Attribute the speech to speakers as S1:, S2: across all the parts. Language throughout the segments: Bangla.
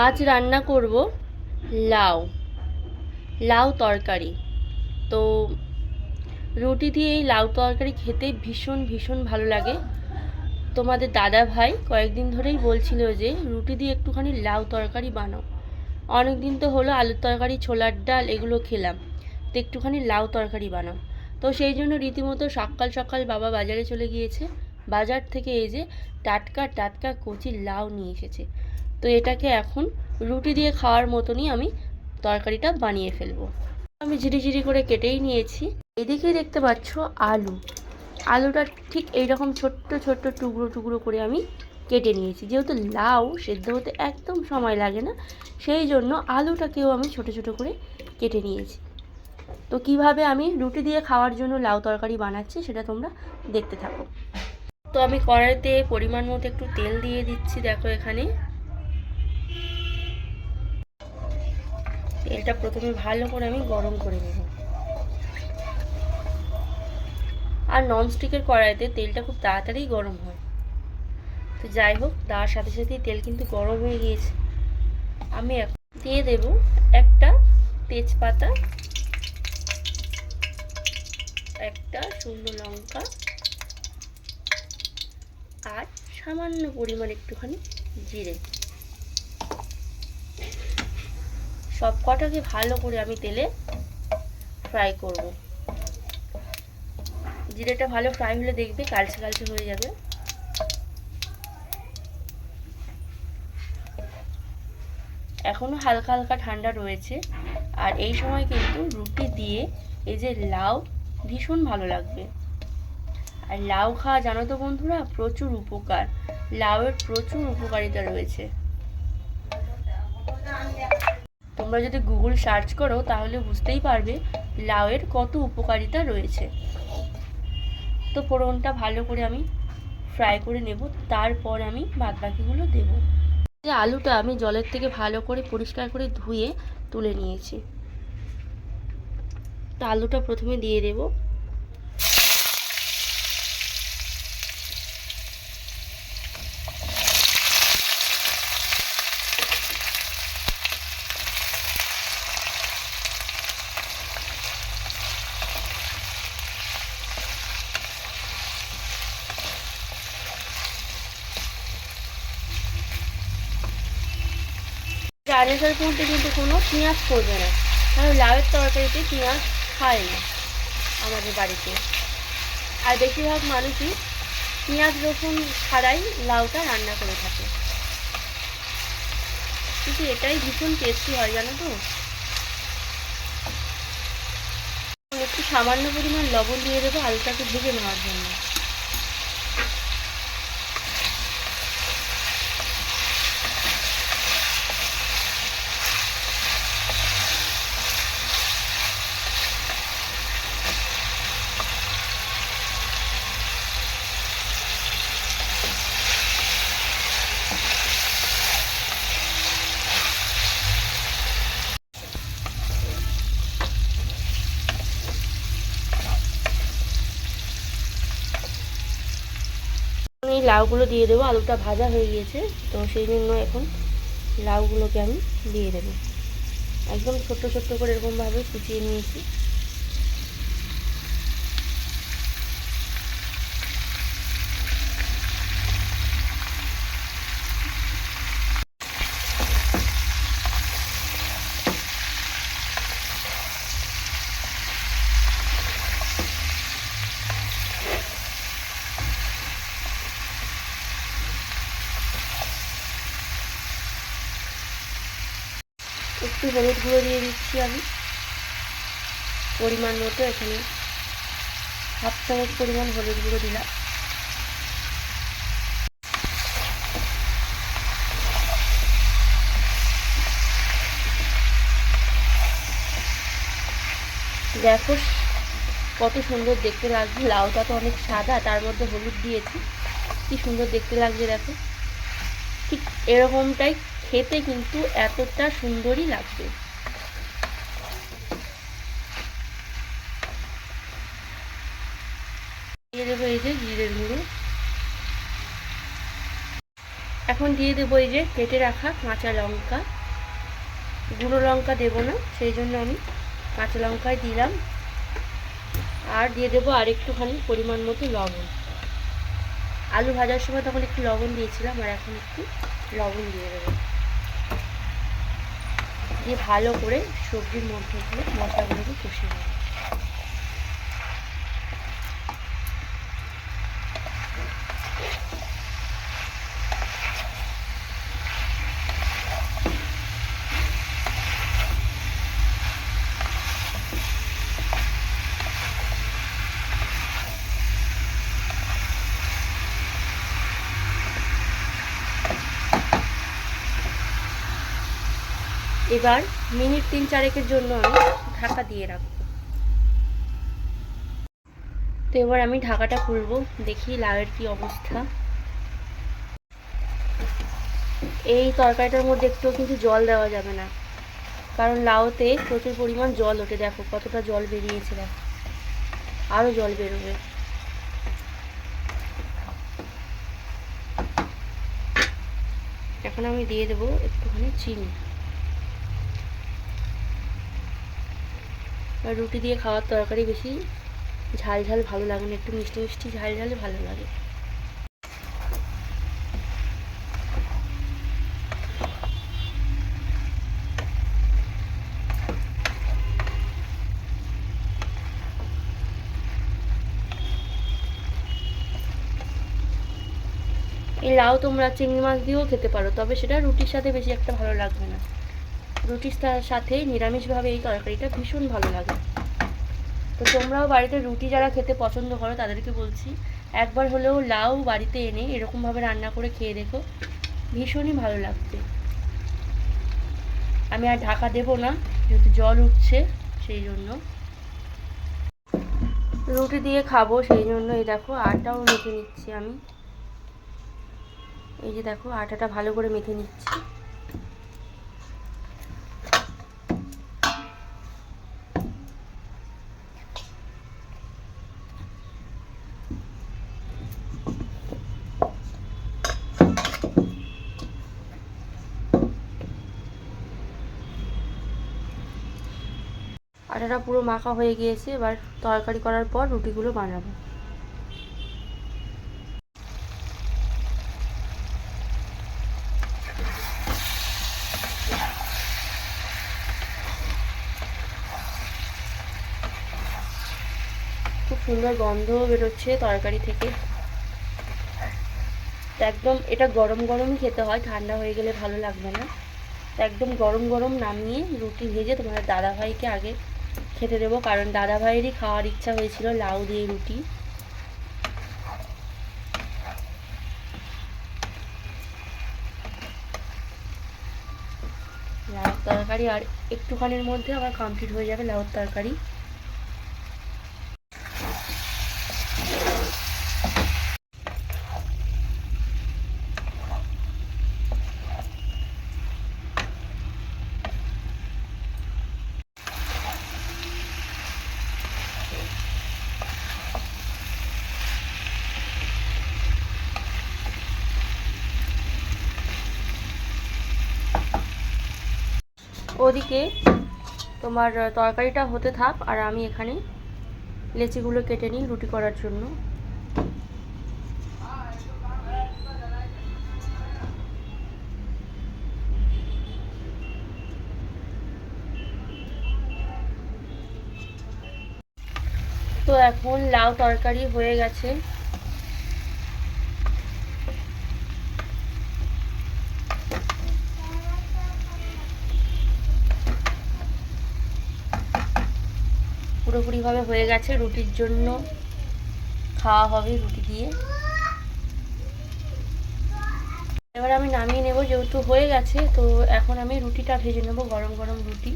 S1: আজ রান্না করব লাউ লাউ তরকারি। তো রুটি দিয়ে এই লাউ তরকারি খেতে ভীষণ ভীষণ ভালো লাগে। তোমাদের দাদা ভাই কয়েকদিন ধরেই বলছিল যে, রুটি দিয়ে একটুখানি লাউ তরকারি বানাও। অনেক দিন তো হলো আলুর তরকারি, ছোলার ডাল এগুলো খেলাম, তো একটুখানি লাউ তরকারি বানাও। তো সেই জন্য রীতিমতো সকাল সকাল বাবা বাজারে চলে গিয়েছে। বাজার থেকে এই যে টাটকা টাটকা কচি লাউ নিয়ে এসেছে। তো এটাকে এখন রুটি দিয়ে খাওয়ার মতনই আমি তরকারিটা বানিয়ে ফেলব। আমি ঝিরিঝিরি করে কেটেই নিয়েছি। এদিকে দেখতে পাচ্ছ আলু। আলুটা ঠিক এইরকম ছোট্ট ছোট্ট টুকরো টুকরো করে আমি কেটে নিয়েছি। যেহেতু লাউ, সেদ্ধ হতে একদম সময় লাগে না, সেই জন্য আলুটাকেও আমি ছোট ছোট করে কেটে নিয়েছি। তো কীভাবে আমি রুটি দিয়ে খাওয়ার জন্য লাউ তরকারি বানাচ্ছি সেটা তোমরা দেখতে থাকো। তো আমি কড়াইতে পরিমাণ মতো একটু তেল দিয়ে দিচ্ছি, দেখো এখানে। তেলটা প্রথমে ভালো করে আমি গরম করে নেব। আর ননস্টিকের কড়াইতে তেলটা খুব তাড়াতাড়ি গরম হয়। তো যাই হোক, তার সাথে সাথেই তেল কিন্তু গরম হয়ে গিয়েছে। আমি দিয়ে দেব একটা তেজপাতা, একটা শুকনো লঙ্কা, আর সামান্য পরিমাণ একটুখানি জিরে। সব কটাকে ভালো করে আমি তেলে ফ্রাই করব। জিরেটা ভালো ফ্রাই হলে দেখবে কালচে কালচে হয়ে যাবে। এখনও হালকা হালকা ঠান্ডা রয়েছে। আর এই সময় কিন্তু রুটি দিয়ে এই যে লাউ ভীষণ ভালো লাগবে। আর লাউ খাওয়া জানো তো বন্ধুরা, প্রচুর উপকার। লাউয়ের প্রচুর উপকারিতা রয়েছে। তোমরা যদি গুগল সার্চ করো, তাহলে বুঝতেই পারবে লাউয়ের কত উপকারিতা রয়েছে। তো ফোড়নটা ভালো করে আমি ফ্রাই করে নেব, তারপর আমি বাদ বাকিগুলো দেবো যে আলুটা আমি জলের থেকে ভালো করে পরিষ্কার করে ধুয়ে তুলে নিয়েছি। তো আলুটা প্রথমে দিয়ে দেবো। চারেসার মধ্যে কিন্তু কোনো পেঁয়াজ পড়বে না। কারণ লাউয়ের তরকারিতে পেঁয়াজ খায় না আমাদের বাড়িতে। আর বেশিরভাগ মানুষই পেঁয়াজ, রসুন ছাড়াই লাউটা রান্না করে থাকে। কিন্তু এটাই ভীষণ টেস্টি হয়, জানো তো? একটু সামান্য পরিমাণ লবণ দিয়ে দেবো আলুটাকে ভেজে নেওয়ার জন্য। লাউগুলো দিয়ে দেবো, আলুটা ভাজা হয়ে গিয়েছে, তো সেই জন্য এখন লাউগুলোকে আমি দিয়ে দেবো। একদম ছোট্ট ছোট্ট করে এরকমভাবে কুচিয়ে নিয়েছি। একটু হলুদ গুঁড়ো দিয়ে দিচ্ছি আমি। পরিমাণ মতো এখানে হাফ চামচ পরিমাণ হলুদ গুঁড়ো দিলাম। দেখো কত সুন্দর দেখতে লাগছে। লাউটা তো অনেক সাদা, তার মধ্যে হলুদ দিয়েছি। কি সুন্দর দেখতে লাগছে দেখো। ঠিক এরকমটাই খেতে কিন্তু এতটা সুন্দরই লাগবে। দিয়ে দেবো এই যে জিরের গুঁড়ো। এখন দিয়ে দেবো এই যে কেটে রাখা কাঁচা লঙ্কা। গুঁড়ো লঙ্কা দেবো না, সেই জন্য আমি কাঁচা লঙ্কায় দিলাম। আর দিয়ে দেবো আর একটুখানি পরিমাণ মতো লবণ। আলু ভাজার সময় তখন একটু লবণ দিয়েছিলাম, আর এখন একটু লবণ দিয়ে দেবো। দিয়ে ভালো করে সবজির মধ্যে দিয়ে মশলাগুলোকে কষিয়ে নেব। এবার মিনিট তিন চারেকের জন্য আমি ঢাকা দিয়ে রাখব। তো এবার আমি ঢাকাটা খুলবো, দেখি লাউয়ের কি অবস্থা। এই তরকারিটার মধ্যে একটু কিন্তু জল দেওয়া যাবে না, কারণ লাউতে প্রচুর পরিমাণ জল ওঠে, দেখো কতটা জল বেরিয়েছে, দেখো। আরও জল বেরোবে। এখন আমি দিয়ে দেবো একটুখানি চিনি। রুটি দিয়ে খাওয়ার তরকারি বেশি ঝাল ঝাল ভালো লাগে না, একটু মিষ্টি মিষ্টি ঝাল ঝালে ভালো লাগে। এই লাউ তোমরা চিংড়ি মাছ দিয়েও খেতে পারো, তবে সেটা রুটির সাথে বেশি একটা ভালো লাগবে না। রুটির সাথে নিরামিষভাবে এই তরকারিটা ভীষণ ভালো লাগে। তো তোমরাও বাড়িতে রুটি যারা খেতে পছন্দ করো, তাদেরকে বলছি, একবার হলেও লাউ বাড়িতে এনে এরকমভাবে রান্না করে খেয়ে দেখো। ভীষণই ভালো লাগবে আমি আর ঢাকা দেবো না, যেহেতু জল উঠছে, সেই জন্য। রুটি দিয়ে খাব, সেই জন্য এই দেখো আটাও মেখে নিচ্ছি আমি। এই যে দেখো আটাটা ভালো করে মেখে নিচ্ছি। আটাটা পুরো মাখা হয়ে গিয়েছে, এবার তরকারি করার পর রুটিগুলো বানাবো। খুব সুন্দর গন্ধও বেরোচ্ছে তরকারি থেকে। একদম এটা গরম গরমই খেতে হয়, ঠান্ডা হয়ে গেলে ভালো লাগবে না। একদম গরম গরম নামিয়ে রুটি ভেজে তোমাদের দাদাভাইকে আগে খেতে দেবো, কারণ দাদাভাইয়েরই খাওয়ার ইচ্ছা হয়েছিল লাউ দিয়ে রুটি। লাউর তরকারি আর একটুখানির মধ্যে আমার কমপ্লিট হয়ে যাবে লাউর তরকারি। ওদিকে তোমার তরকারিটা হতে থাক আর আমি এখানে লেচিগুলো কেটে নিই রুটি করার জন্য। তো এখন লাউ তরকারি হয়ে গেছে। পুরোপুরিভাবে হয়ে গেছে রুটির জন্য খাওয়া হবে রুটি দিয়ে। এবার আমি নামিয়ে নেব, যেহেতু হয়ে গেছে, তো এখন আমি রুটিটা ভেজে নেব, গরম গরম রুটি।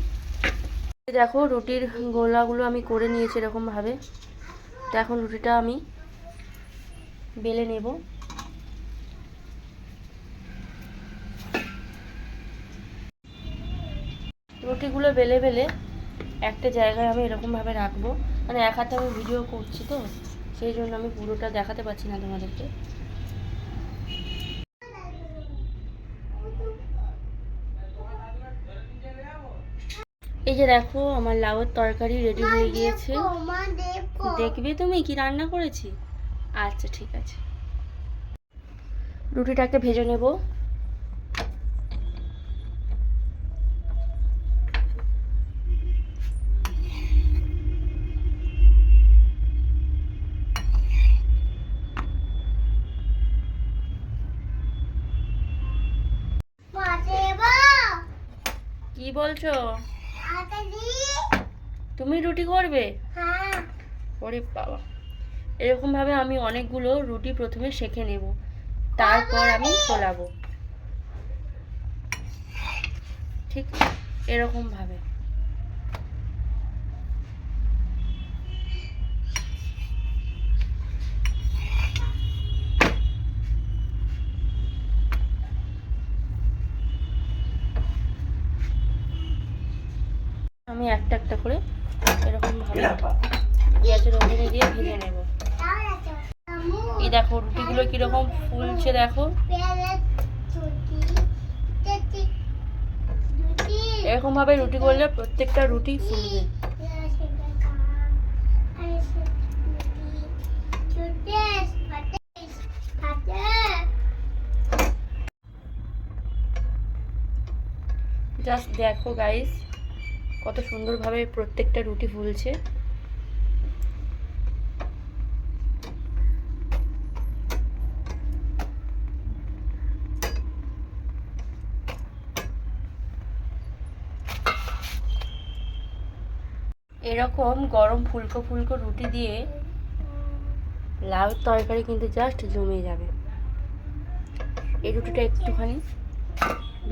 S1: দেখো রুটির গোলাগুলো আমি করে নিয়েছি এরকমভাবে। তো এখন রুটিটা আমি বেলে নেব। রুটিগুলো বেলে বেলে একটা জায়গায় আমি এরকমভাবে রাখব। মানে এক হাতে আমি ভিডিও করছি তো সেই জন্য আমি পুরোটা দেখাতে পারছি না তোমাদেরকে। এই যে দেখো আমার লাউয়ের তরকারি রেডি হয়ে গিয়েছে। দেখবে তুমি কি রান্না করেছি? আচ্ছা ঠিক আছে। রুটিটাকে ভেজে নেব। বলছো? তুমি রুটি করবে? ওরে বাবা। এরকম ভাবে আমি অনেকগুলো রুটি প্রথমে সেঁকে নেব। তারপর আমি ফোলাবো। ঠিক? এরকম ভাবে আমি একটা একটা করে এরকম ভাবে গ্যাসের ওভেনে দিয়ে ভেজে নেব এই দেখো রুটিগুলো কীরকম ফুলছে দেখো। এরকম ভাবে রুটি করলে প্রত্যেকটা রুটি ফুলবে। জাস্ট দেখো গাইস কত সুন্দরভাবে প্রত্যেকটা রুটি ফুলছে। এরকম গরম ফুলকো ফুলকো রুটি দিয়ে লাউ তরকারি কিন্তু জাস্ট জমে যাবে। এই রুটিটা একটুখানি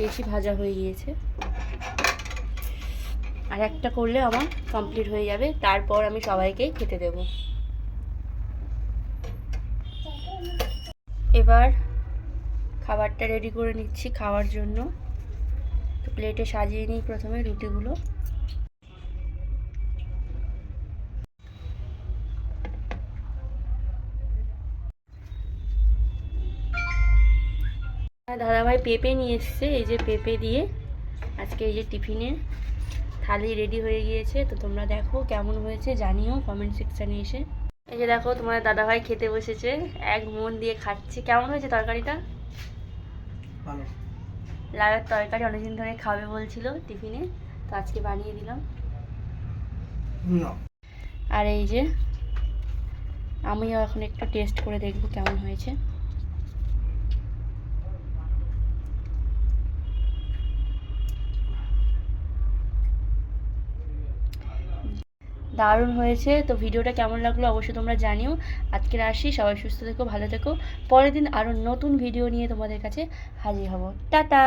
S1: বেশি ভাজা হয়ে গিয়েছে। আর একটা করলে আমার কমপ্লিট হয়ে যাবে, তারপর আমি সবাইকে খেতে দেব। এবার খাবারটা রেডি করে নিচ্ছি খাওয়ার জন্য। প্লেটে সাজিয়ে নিই প্রথমে রুটিগুলো। দাদাভাই পেঁপে নিয়ে এসছে এই যে পেঁপে দিয়ে আজকে এই যে টিফিনে থালি রেডি হয়ে গিয়েছে। তো তোমরা দেখো কেমন হয়েছে জানিও কমেন্ট সেকশানে এসে। এই যে দেখো তোমার দাদাভাই খেতে বসেছে এক মন দিয়ে খাচ্ছে। কেমন হয়েছে তরকারিটা? লাউয়ের তরকারি অনেকদিন ধরে খাবে বলছিল টিফিনে তো আজকে বানিয়ে দিলাম। আর এই যে আমিও এখন একটু টেস্ট করে দেখব কেমন হয়েছে। দারুণ হয়েছে। তো ভিডিওটা কেমন লাগল অবশ্যই তোমরা জানিও। আজকের আসি, সবাই সুস্থ থেকো, ভালো থেকো। পরের দিন আরও নতুন ভিডিও নিয়ে তোমাদের কাছে হাজির হব। টাটা!